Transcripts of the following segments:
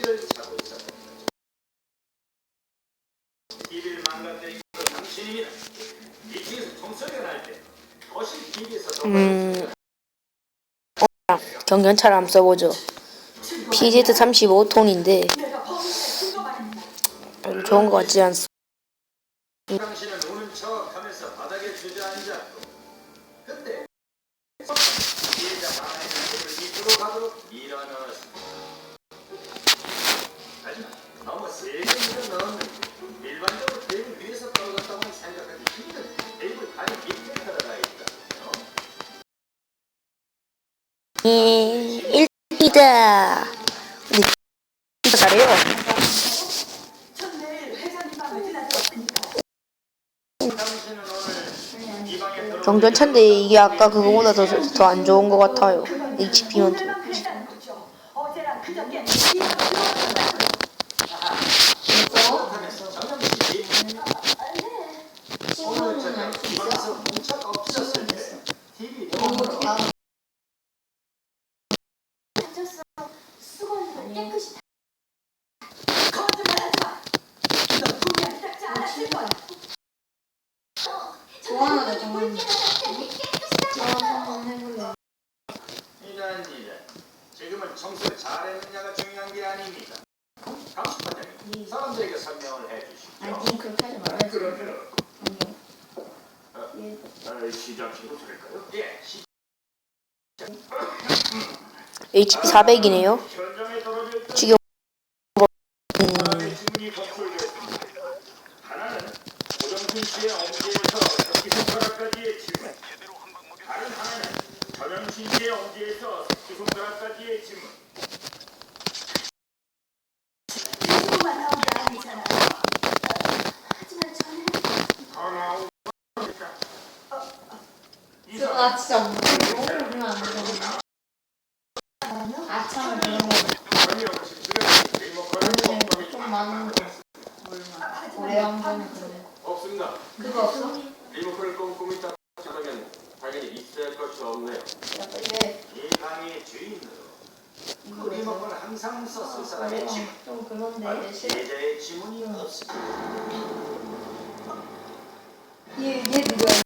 발길을 차고 있었다. TV를 망가뜨린 건 당신입니다. 이 뒤에서 총소리가 날 때, 거실 TV에서 음. 경견차를 한번 써보죠. PZ 35톤인데 별로 좋은 것 같지 않습니다. 당신은 우는 척하면서 바닥에 주저앉았고, 그때 방안의 눈을 밑으로 가도록 밀어넣었습니다. 세게 밀어넣었는데 일반적으로 테이블 위에서 떨어졌다고 생각하기 힘든 테이블 다리 밑에 들어가 있다. 어? 예, 1등이다. 우리 진짜 잘해요. 경전차인데 이게 아까 그거보다 더더안 좋은 것 같아요. HP만 더. 어제랑 그저께 하면서 정영 씨 오늘 제가 이 방에서 뭉쳐가 없으셨을 때 TV 리모컨으로 수건으로 깨끗이 다 거짓말하지 마. 너 분명히 닦지 않았을 거야. 정말 한번 해볼래. 이런 이런 지금은 청소를 잘했느냐가 중요한 게 아닙니다. 감식반장님 사람들에게 설명을 해주시죠. 아니 그렇게 하지 말아야지. 그러면 예. 어, 시작해도 될까요? 예. 시- HP 400이네요. 현 지문이 검출되었습니다. 하나는 고정순 씨의 엄지에서 기승 손가락까지의 지문, 다른 하나는 전현신 씨의 엄지에서 기승 손가락까지의 지문. 아 진짜 너무 너무 안 되거든요. 아참을 너무. 항상 썼을 사람의 지문. 좀 그런데. 피해자의 지문이 없습니다. 얘얘 누구야?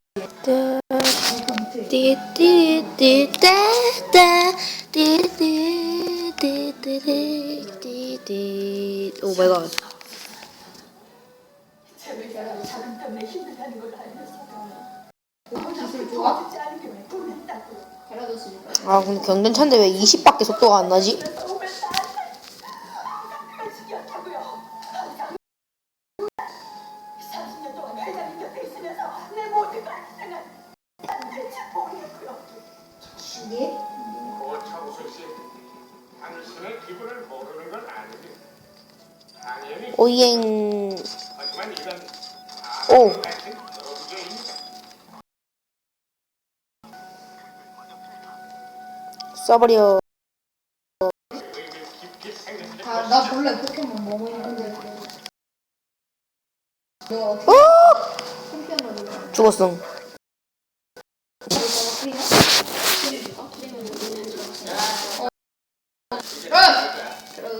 띠띠띠띠띠띠띠띠띠띠띠 오 마이 갓. 제발 사람 때문에 힘들다는 걸 알면서도 기술 좋아? 도와주지 않으면 왜 보냈다고. 데려다 주니까. 아 근데 경전차인데 왜 20밖에 속도가 안 나지? 오이엔 오. 써버려. 아, 나 본래 포켓몬 먹었는데. 너 어떻게 죽었어. 아! 그러다